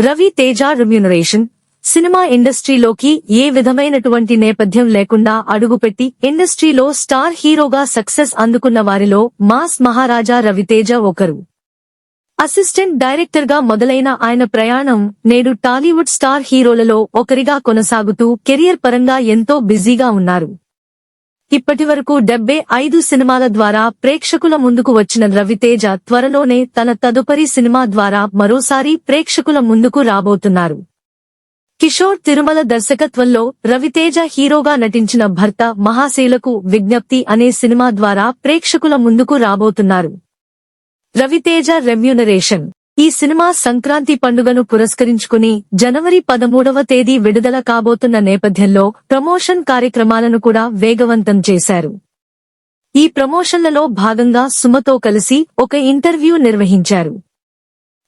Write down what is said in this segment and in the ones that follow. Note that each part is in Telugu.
రవి తేజ రెమ్యూనరేషన్. సినిమా ఇండస్ట్రీలోకి ఏ విధమైనటువంటి నేపథ్యం లేకుండా అడుగుపెట్టి ఇండస్ట్రీలో స్టార్ హీరోగా సక్సెస్ అందుకున్న వారిలో మాస్ మహారాజా రవితేజ ఒకరు. అసిస్టెంట్ డైరెక్టర్గా మొదలైన ఆయన ప్రయాణం నేడు టాలీవుడ్ స్టార్ హీరోలలో ఒకరిగా కొనసాగుతూ కెరియర్ పరంగా ఎంతో బిజీగా ఉన్నారు. ఇప్పటి వరకు డెబ్బై ఐదు సినిమాల ద్వారా ప్రేక్షకుల ముందుకు వచ్చిన రవితేజ త్వరలోనే తన తదుపరి సినిమా ద్వారా మరోసారి ప్రేక్షకుల ముందుకు రాబోతున్నారు. కిషోర్ తిరుమల దర్శకత్వంలో రవితేజ హీరోగా నటించిన భర్త మహాశీలకు విజ్ఞప్తి అనే సినిమా ద్వారా ప్రేక్షకుల ముందుకు రాబోతున్నారు. రవితేజ రెమ్యూనరేషన్ ఈ సినిమా సంక్రాంతి పండుగను పురస్కరించుకుని జనవరి పదమూడవ తేదీ విడుదల కాబోతున్న నేపథ్యంలో ప్రమోషన్ కార్యక్రమాలను కూడా వేగవంతం చేశారు. ఈ ప్రమోషన్లలో భాగంగా సుమతో కలిసి ఒక ఇంటర్వ్యూ నిర్వహించారు.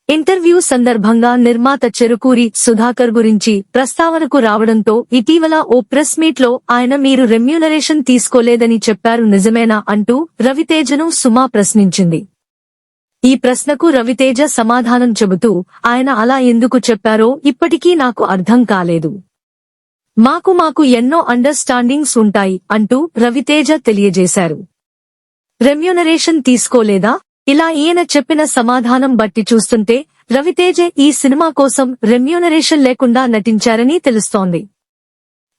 ఇంటర్వ్యూ సందర్భంగా నిర్మాత చెరుకూరి సుధాకర్ గురించి ప్రస్తావనకు రావడంతో ఇటీవల ఓ ప్రెస్ మీట్లో ఆయన మీరు రెమ్యూనరేషన్ తీసుకోలేదని చెప్పారు నిజమేనా అంటూ రవితేజను సుమా ప్రశ్నించింది. ఈ ప్రశ్నకు రవితేజ సమాధానం చెబుతూ ఆయన అలా ఎందుకు చెప్పారో ఇప్పటికీ నాకు అర్థం కాలేదు. మాకు మాకు ఎన్నో అండర్స్టాండింగ్స్ ఉంటాయి అంటూ రవితేజ తెలియజేశారు. రెమ్యూనరేషన్ తీసుకోలేదా? ఇలా ఈయన చెప్పిన సమాధానం బట్టి చూస్తుంటే రవితేజ ఈ సినిమా కోసం రెమ్యూనరేషన్ లేకుండా నటించారని తెలుస్తోంది.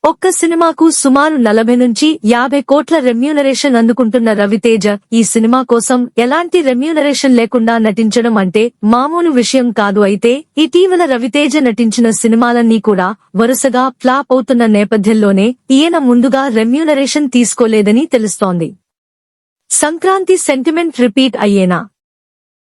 ఒక్క సినిమాకు సుమారు నలభై నుంచి యాభై కోట్ల రెమ్యూనరేషన్ అందుకుంటున్న రవితేజ ఈ సినిమా కోసం ఎలాంటి రెమ్యూనరేషన్ లేకుండా నటించడం అంటే మామూలు విషయం కాదు అయితే ఇటీవల రవితేజ నటించిన సినిమాలన్నీ కూడా వరుసగా ఫ్లాప్ అవుతున్న నేపథ్యంలోనే ఈయన ముందుగా రెమ్యూనరేషన్ తీసుకోలేదని తెలుస్తోంది. Sankranti sentiment repeat అయ్యేనా?